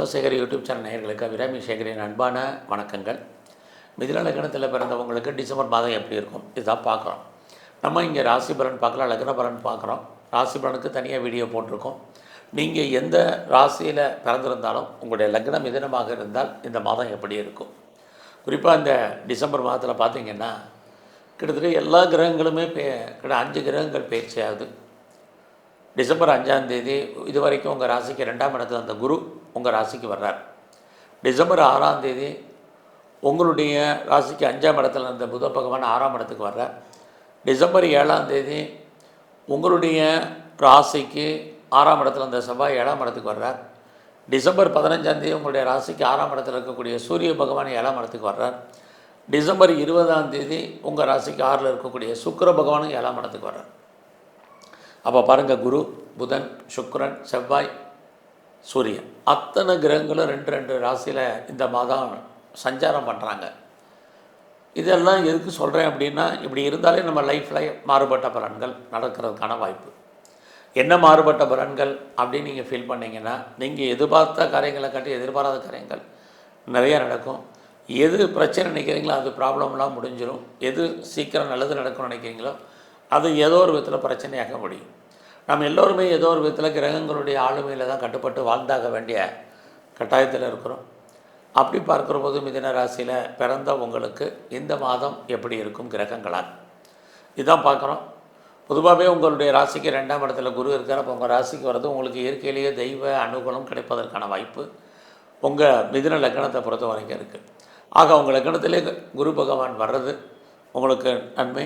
அஷ்டசேகர் YouTube channel நேயர்களுக்கு அபிராமி சேகரின் அன்பான வணக்கங்கள். மிதில லக்னத்தில் பிறந்தவங்களுக்கு டிசம்பர் மாதம் எப்படி இருக்கும்? இதுதான் பார்க்குறோம் நம்ம இங்கே ராசி பலன் பார்க்கலாம் லக்ன பலன் பார்க்குறோம். ராசி பலனுக்கு தனியாக வீடியோ போட்டிருக்கோம். நீங்கள் எந்த ராசியில் பிறந்திருந்தாலும் உங்களுடைய லக்னம் மிதனமாக இருந்தால் இந்த மாதம் எப்படி இருக்கும்? குறிப்பாக இந்த டிசம்பர் மாதத்தில் பார்த்தீங்கன்னா கிட்டத்தட்ட எல்லா கிரகங்களுமே பே கிட்ட அஞ்சு கிரகங்கள் பயிற்சி ஆகுது. டிசம்பர் அஞ்சாம் தேதி இது வரைக்கும் உங்கள் ராசிக்கு ரெண்டாம் இடத்துல அந்த குரு உங்கள் ராசிக்கு வர்றார். டிசம்பர் ஆறாம் தேதி உங்களுடைய ராசிக்கு அஞ்சாம் இடத்துல இருந்த புத பகவான் ஆறாம் இடத்துக்கு வர்றார். டிசம்பர் ஏழாம் தேதி உங்களுடைய ராசிக்கு ஆறாம் இடத்துல இருந்த செவ்வாய் ஏழாம் இடத்துக்கு வர்றார். டிசம்பர் பதினஞ்சாம் தேதி உங்களுடைய ராசிக்கு ஆறாம் இடத்துல இருக்கக்கூடிய சூரிய பகவான் ஏழாம் இடத்துக்கு வர்றார். டிசம்பர் இருபதாம் தேதி உங்கள் ராசிக்கு ஆறில் இருக்கக்கூடிய சுக்கிர பகவானும் ஏழாம் இடத்துக்கு வர்றார். அப்போ பாருங்கள் குரு புதன் சுக்ரன் செவ்வாய் சூரியன். அத்தனை கிரகங்களும் ரெண்டு ரெண்டு ராசியில் இந்த மாதம் சஞ்சாரம் பண்ணுறாங்க இதெல்லாம் எதுக்கு சொல்கிறேன் அப்படின்னா இப்படி இருந்தாலே நம்ம லைஃப்பில் மாறுபட்ட பலன்கள் நடக்கிறதுக்கான வாய்ப்பு. என்ன மாறுபட்ட பலன்கள் அப்படின்னு நீங்கள் ஃபீல் பண்ணீங்கன்னா நீங்கள் எதிர்பார்த்த காரியங்களை காட்டி எதிர்பாராத காரியங்கள் நிறைய நடக்கும். எது பிரச்சனை நினைக்கிறீங்களோ அது ப்ராப்ளம்லாம் முடிஞ்சிடும் எது சீக்கிரம் நல்லது நடக்கும்னு நினைக்கிறீங்களோ அது ஏதோ ஒரு விதத்தில் பிரச்சனையாக முடியும். நம்ம எல்லோருமே ஏதோ ஒரு விதத்தில் கிரகங்களுடைய ஆளுமையில் தான் கட்டுப்பட்டு வாழ்ந்தாக வேண்டிய கட்டாயத்தில் இருக்கிறோம். அப்படி பார்க்குற போது மிதன ராசியில் பிறந்த உங்களுக்கு இந்த மாதம் எப்படி இருக்கும் கிரகங்களால்? இதுதான் பார்க்குறோம். பொதுவாகவே உங்களுடைய ராசிக்கு ரெண்டாம் இடத்துல குரு இருக்கார். அப்போ உங்கள் ராசிக்கு வர்றது உங்களுக்கு இயற்கையிலேயே தெய்வ அனுகூலம் கிடைப்பதற்கான வாய்ப்பு உங்கள் மிதின லக்கணத்தை பொறுத்த வரைக்கும் இருக்குது ஆக உங்கள் லக்கணத்திலே குரு பகவான் வர்றது உங்களுக்கு நன்மை.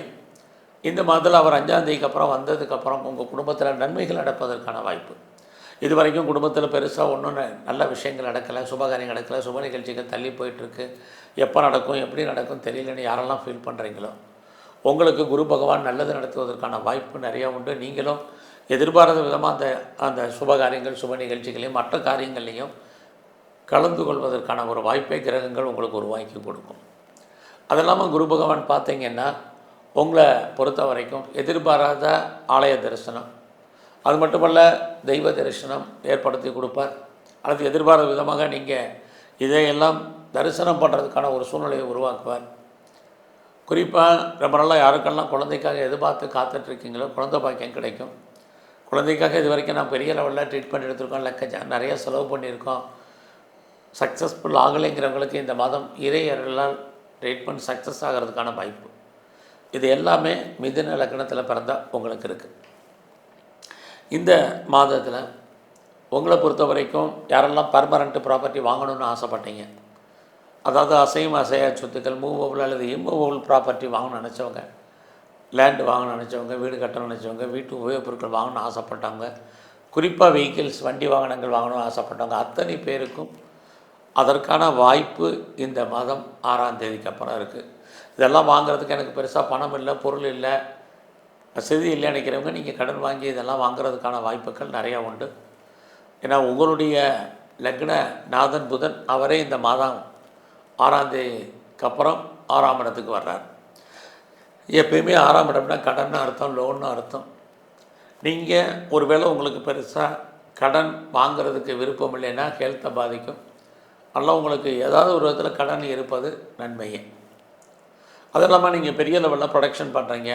இந்த மாதத்தில் அவர் அஞ்சாம்தேதிக்கு அப்புறம் வந்ததுக்கப்புறம் உங்கள் குடும்பத்தில் நன்மைகள் நடப்பதற்கான வாய்ப்பு. இது வரைக்கும் குடும்பத்தில் பெருசாக ஒன்றும் நல்ல விஷயங்கள் நடக்கலை சுபகாரியம் நடக்கலை சுப நிகழ்ச்சிகள் தள்ளி போயிட்டுருக்கு. எப்போ நடக்கும் எப்படி நடக்கும் தெரியலன்னு யாரெல்லாம் ஃபீல் பண்ணுறீங்களோ உங்களுக்கு குரு பகவான் நல்லது நடத்துவதற்கான வாய்ப்பு நிறையா உண்டு. நீங்களும் எதிர்பாராத விதமாக அந்த அந்த சுபகாரியங்கள் சுப நிகழ்ச்சிகளையும் மற்ற காரியங்கள்லையும் கலந்து கொள்வதற்கான ஒரு வாய்ப்பை கிரகங்கள் உங்களுக்கு உருவாக்கி கொடுக்கும். அது இல்லாமல் குரு பகவான் பார்த்தீங்கன்னா உங்களை பொறுத்த வரைக்கும் எதிர்பாராத ஆலய தரிசனம். அது மட்டுமல்ல தெய்வ தரிசனம் ஏற்படுத்தி கொடுப்பார். அல்லது எதிர்பாராத விதமாக நீங்கள் இதையெல்லாம் தரிசனம் பண்ணுறதுக்கான ஒரு சூழ்நிலையை உருவாக்குவார். குறிப்பாக ரொம்ப நாளாக யாருக்கெல்லாம் குழந்தைக்காக எதிர்பார்த்து காத்துட்ருக்கீங்களோ குழந்தை பாக்கியம் கிடைக்கும். குழந்தைக்காக இது வரைக்கும் நான் பெரிய லெவலில் ட்ரீட்மெண்ட் எடுத்திருக்கோம். லெக்க நிறைய செலவு பண்ணியிருக்கோம். சக்ஸஸ்ஃபுல் ஆகலைங்கிறவங்களுக்கு இந்த மாதம் இறையர்களால் ட்ரீட்மெண்ட் சக்ஸஸ் ஆகிறதுக்கான வாய்ப்பு. இது எல்லாமே மிதின லக்கணத்தில் பிறந்தால் உங்களுக்கு இருக்குது இந்த மாதத்தில் உங்களை பொறுத்த வரைக்கும் யாரெல்லாம் பர்மனண்ட் ப்ராப்பர்ட்டி வாங்கணும்னு ஆசைப்பட்டீங்க அதாவது அசையும் அசையா சொத்துக்கள் மூவபிள் அல்லது இம்மூவபிள் ப்ராப்பர்ட்டி வாங்கணும்னு நினச்சவங்க லேண்டு வாங்கணும்னு நினச்சவங்க வீடு கட்டணும்னு நினச்சவங்க வீட்டு உபயோகப் பொருட்கள் வாங்கணும்னு ஆசைப்பட்டவங்க குறிப்பாக வெஹிக்கிள்ஸ் வண்டி வாகனங்கள் வாங்கணும்னு ஆசைப்பட்டவங்க அத்தனை பேருக்கும் அதற்கான வாய்ப்பு இந்த மாதம் ஆறாம் தேதிக்கு அப்புறம் இருக்குது இதெல்லாம் வாங்குறதுக்கு எனக்கு பெருசாக பணம் இல்லை பொருள் இல்லை. வசதி இல்லை நினைக்கிறவங்க நீங்கள் கடன் வாங்கி இதெல்லாம் வாங்குறதுக்கான வாய்ப்புகள் நிறையா உண்டு. ஏன்னா உங்களுடைய லக்ன நாதன் புதன் அவரே இந்த மாதம் ஆறாம் தேதிக்கு அப்புறம் ஆறாம் இடத்துக்கு வர்றார். எப்பயுமே ஆறாம் இடம்னா கடன் அர்த்தம் லோன்னு அர்த்தம். நீங்கள் ஒருவேளை உங்களுக்கு பெருசாக கடன் வாங்குறதுக்கு விருப்பம் இல்லைன்னா ஹெல்த்தை பாதிக்கும். நல்லா உங்களுக்கு ஏதாவது ஒரு விதத்தில் கடன் இருப்பது நன்மையே. அது இல்லாமல் நீங்கள் பெரிய லெவலில் ப்ரொடக்ஷன் பண்ணுறீங்க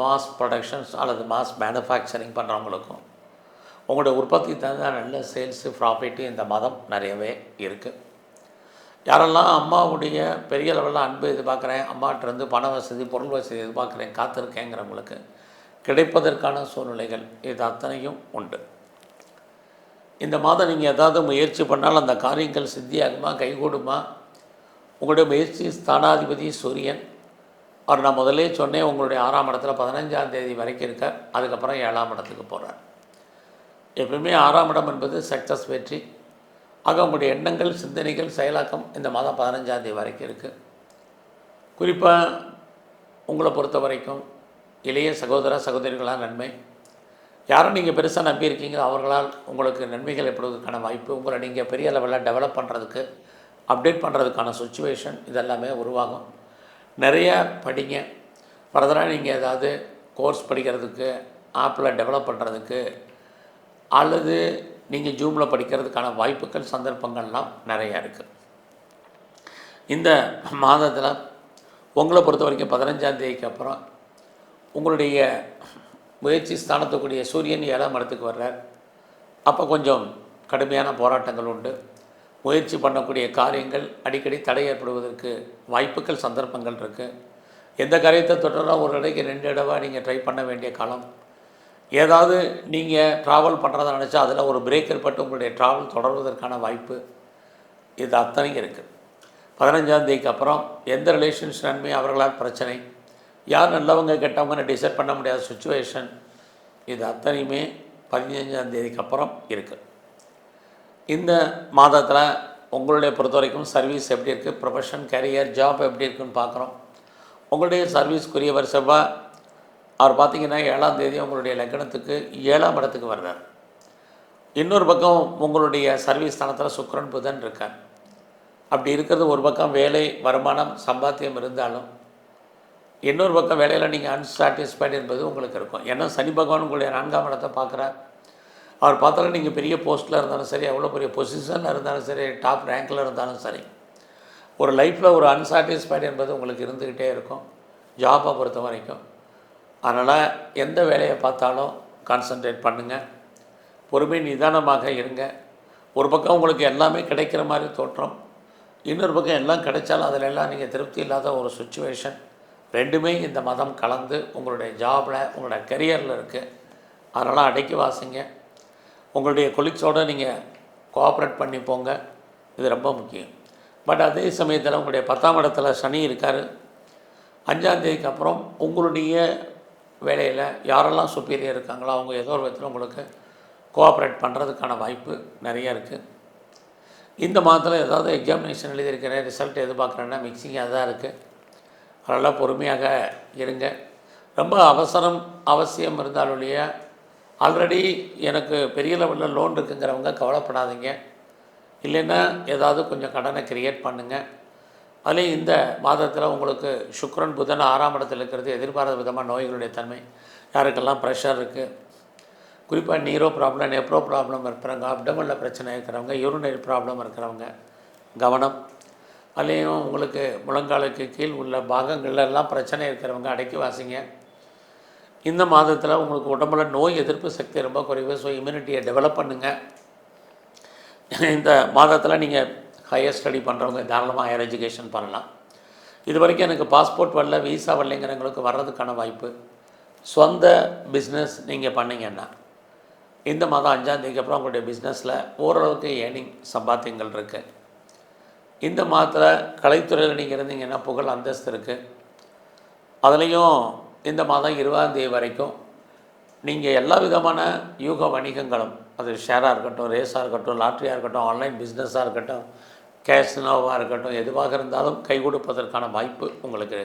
மாஸ் ப்ரொடக்ஷன்ஸ் அல்லது மாஸ் மேனுஃபேக்சரிங் பண்ணுறவங்களுக்கும் உங்களோட உற்பத்தி தகுந்த நல்ல சேல்ஸு ப்ராஃபிட்டு இந்த மாதம் நிறையவே இருக்குது யாரெல்லாம் அம்மாவுடைய பெரிய லெவலில் அன்பு எதிர்பார்க்குறேன் அம்மாட்டிருந்து பண வசதி பொருள் வசதி எதிர்பார்க்குறேன் காத்திருக்கேங்கிறவங்களுக்கு கிடைப்பதற்கான சூழ்நிலைகள் இது அத்தனையும் உண்டு. இந்த மாதம் நீங்கள் ஏதாவது முயற்சி பண்ணால் அந்த காரியங்கள் சித்தியாகுமா கைகூடுமா? உங்களுடைய முயற்சி ஸ்தானாதிபதி சூரியன் அவர் நான் முதல்லே சொன்னேன் உங்களுடைய ஆறாம் இடத்துல பதினஞ்சாம் தேதி வரைக்கும் இருக்க அதுக்கப்புறம் ஏழாம் இடத்துக்கு போகிறார் எப்பவுமே ஆறாம் இடம் என்பது சக்ஸஸ் வெற்றி. ஆக உங்களுடைய எண்ணங்கள் சிந்தனைகள் செயலாக்கம் இந்த மாதம் பதினஞ்சாம் தேதி வரைக்கும் இருக்குது குறிப்பாக உங்களை பொறுத்த வரைக்கும் இளைய சகோதர சகோதரிகளாக நன்மை. யாரும் நீங்கள் பெருசாக நம்பியிருக்கீங்களோ அவர்களால் உங்களுக்கு நன்மைகள் ஏற்படுவதற்கான வாய்ப்பு உங்களை நீங்கள் பெரிய லெவலில் டெவலப் பண்ணுறதுக்கு அப்டேட் பண்ணுறதுக்கான சுச்சுவேஷன் இதெல்லாமே உருவாகும். நிறையா படிங்க. ஃபர்தராக நீங்கள் ஏதாவது கோர்ஸ் படிக்கிறதுக்கு ஆப்பில் டெவலப் பண்ணுறதுக்கு அல்லது நீங்கள் ஜூமில் படிக்கிறதுக்கான வாய்ப்புகள் சந்தர்ப்பங்கள்லாம் நிறையா இருக்குது இந்த மாதத்தில் உங்களை பொறுத்த வரைக்கும் பதினஞ்சாம் தேதிக்கு அப்புறம் உங்களுடைய முயற்சி ஸ்தானத்துக்குரிய சூரியன் ஏழாம் இடத்துக்கு வர்றார். அப்போ கொஞ்சம் கடுமையான போராட்டங்கள் உண்டு. முயற்சி பண்ணக்கூடிய காரியங்கள் அடிக்கடி தடை ஏற்படுவதற்கு வாய்ப்புகள் சந்தர்ப்பங்கள் இருக்குது எந்த காரியத்தை தொடர்ந்தால் ஒரு இடைக்கு ரெண்டு இடவா நீங்கள் ட்ரை பண்ண வேண்டிய காலம். ஏதாவது நீங்கள் ட்ராவல் பண்ணுறதை நினச்சா அதில் ஒரு பிரேக் ஏற்பட்டு உங்களுடைய ட்ராவல் தொடர்வதற்கான வாய்ப்பு இது அத்தனையும் இருக்குது பதினஞ்சாம் தேதிக்கு அப்புறம் எந்த ரிலேஷன்ஸ் நன்மை அவர்களால் பிரச்சனை யார் நல்லவங்க கெட்டவங்கன்னு டிசைட் பண்ண முடியாத சுச்சுவேஷன் இது அத்தனையுமே பதினஞ்சாம் தேதிக்கு அப்புறம் இருக்குது இந்த மாதத்தில் உங்களுடைய பொறுத்த வரைக்கும் சர்வீஸ் எப்படி இருக்குது ப்ரொஃபஷன் கரியர் ஜாப் எப்படி இருக்குன்னு பார்க்குறோம். உங்களுடைய சர்வீஸ்க்குரியவர் செவ்வாய் அவர் பார்த்தீங்கன்னா ஏழாம் தேதி உங்களுடைய லக்னத்துக்கு ஏழாம் இடத்துக்கு வர்றார். இன்னொரு பக்கம் உங்களுடைய சர்வீஸ் ஸ்தானத்தில் சுக்கரன் புதன் இருக்கார். அப்படி இருக்கிறது ஒரு பக்கம் வேலை வருமானம் சம்பாத்தியம் இருந்தாலும் இன்னொரு பக்கம் வேலையில் நீங்கள் அன்சாட்டிஸ்ஃபைடு என்பது உங்களுக்கு இருக்கும். ஏன்னா சனி பகவான் உங்களுடைய நான்காம் இடத்தை பார்க்குறார். அவர் பார்த்தாலும் நீங்கள் பெரிய போஸ்ட்டில் இருந்தாலும் சரி எவ்வளோ பெரிய பொசிஷனில் இருந்தாலும் சரி டாப் ரேங்கில் இருந்தாலும் சரி ஒரு லைஃப்பில் ஒரு அன்சாட்டிஸ்ஃபைடு என்பது உங்களுக்கு இருந்துக்கிட்டே இருக்கும் ஜாப்பை பொறுத்த வரைக்கும். அதனால் எந்த வேலையை பார்த்தாலும் கான்சன்ட்ரேட் பண்ணுங்கள் பொறுமை நிதானமாக இருங்க. ஒரு பக்கம் உங்களுக்கு எல்லாமே கிடைக்கிற மாதிரி தோற்றம் இன்னொரு பக்கம் எல்லாம் கிடைச்சாலும் அதில் எல்லாம் நீங்கள் திருப்தி இல்லாத ஒரு சுச்சுவேஷன் ரெண்டுமே இந்த மதம் கலந்து உங்களுடைய ஜாபில் உங்களுடைய கெரியரில் இருக்குது அதனால் அடைக்கி வாசிங்க. உங்களுடைய கொலிக்ஸோடு நீங்கள் கோஆப்ரேட் பண்ணி போங்க. இது ரொம்ப முக்கியம். பட் அதே சமயத்தில் உங்களுடைய பத்தாம் இடத்துல சனி இருக்கார். அஞ்சாந்தேதிக்கு அப்புறம் உங்களுடைய வேலையில் யாரெல்லாம் சுப்பீரியர் இருக்காங்களோ அவங்க ஏதோ ஒரு விதத்தில் உங்களுக்கு கோஆப்ரேட் பண்ணுறதுக்கான வாய்ப்பு நிறைய இருக்குது இந்த மாதத்தில் ஏதாவது எக்ஸாமினேஷன் எழுதியிருக்கிறேன் ரிசல்ட் எதிர்பார்க்குறேன்னா மிக்சிங்காக தான் இருக்குது அதனால் பொறுமையாக இருங்க. ரொம்ப அவசரம் அவசியம் இருந்தாலுடைய ஆல்ரெடி எனக்கு பெரிய லெவலில் லோன் இருக்குங்கிறவங்க கவலைப்படாதீங்க. இல்லைன்னா ஏதாவது கொஞ்சம் கடனை கிரியேட் பண்ணுங்கள் அதுலேயும் இந்த மாதத்தில் உங்களுக்கு சுக்ரன் புதன் ஆறாம் இடத்தில் இருக்கிறது எதிர்பாராத விதமாக நோய்களுடைய தன்மை. யாருக்கெல்லாம் ப்ரெஷர் இருக்குது குறிப்பாக நீரோ ப்ராப்ளம் நெப்ரோ ப்ராப்ளம் இருக்கிறவங்க அப்டமனில் பிரச்சனை இருக்கிறவங்க யூரினரி ப்ராப்ளம் இருக்கிறவங்க கவனம். அதுலேயும் உங்களுக்கு முழங்காலுக்கு கீழ் உள்ள பாகங்கள்லாம் பிரச்சனை இருக்கிறவங்க அடக்கி வாசிங்க. இந்த மாதத்தில் உங்களுக்கு உடம்புல நோய் எதிர்ப்பு சக்தி ரொம்ப குறைவு. ஸோ இம்யூனிட்டியை டெவலப் பண்ணுங்கள் இந்த மாதத்தில் நீங்கள் ஹையர் ஸ்டடி பண்ணுறவங்க தாராளமாக ஹையர் எஜுகேஷன் பண்ணலாம். இது வரைக்கும் எனக்கு பாஸ்போர்ட் வரல விசா வரலைங்கிறவங்களுக்கு வர்றதுக்கான வாய்ப்பு. சொந்த பிஸ்னஸ் நீங்கள் பண்ணிங்கன்னா இந்த மாதம் அஞ்சாந்தேதிக்கு அப்புறம் உங்களுடைய பிஸ்னஸில் ஓரளவுக்கு ஏர்னிங் சம்பாத்தியங்கள் இருக்குது இந்த மாதத்தில் கலைத்துறையில் நீங்கள் இருந்தீங்கன்னா புகழ் அந்தஸ்து இருக்குது அதுலேயும் இந்த மாதம் இருபதாம் தேதி வரைக்கும் நீங்கள் எல்லா விதமான யூக வணிகங்களும் அது ஷேராக இருக்கட்டும் ரேஸாக இருக்கட்டும் லாட்ரியாக இருக்கட்டும் ஆன்லைன் பிஸ்னஸாக இருக்கட்டும் கேஷ்னோவாக இருக்கட்டும் எதுவாக இருந்தாலும் கை கொடுப்பதற்கான வாய்ப்பு உங்களுக்கு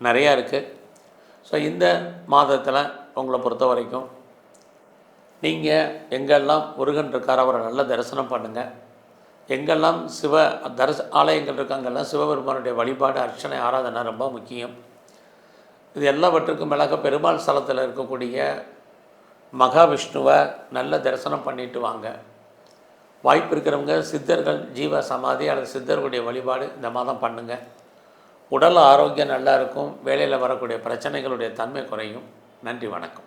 நிறையா இருக்குது ஸோ இந்த மாதத்தில் உங்களை பொறுத்த வரைக்கும் நீங்கள் எங்கெல்லாம் முருகன் இருக்கார் அவரை நல்ல தரிசனம் பண்ணுங்கள் எங்கெல்லாம் சிவ தரிச ஆலயங்கள் இருக்காங்கெல்லாம் சிவபெருமானுடைய வழிபாடு அர்ச்சனை ஆராதனை ரொம்ப முக்கியம். இது எல்லாவற்றுக்கும் மேலாக பெருமாள் ஸ்தலத்தில் இருக்கக்கூடிய மகாவிஷ்ணுவை நல்ல தரிசனம் பண்ணிட்டு வாங்க. வாய்ப்பு இருக்கிறவங்க சித்தர்கள் ஜீவ சமாதி அல்லது சித்தர்களுடைய வழிபாடு இந்த மாதம் பண்ணுங்கள் உடல் ஆரோக்கியம் நல்லா இருக்கும். வேலையில் வரக்கூடிய பிரச்சனைகளுடைய தன்மை குறையும். நன்றி வணக்கம்.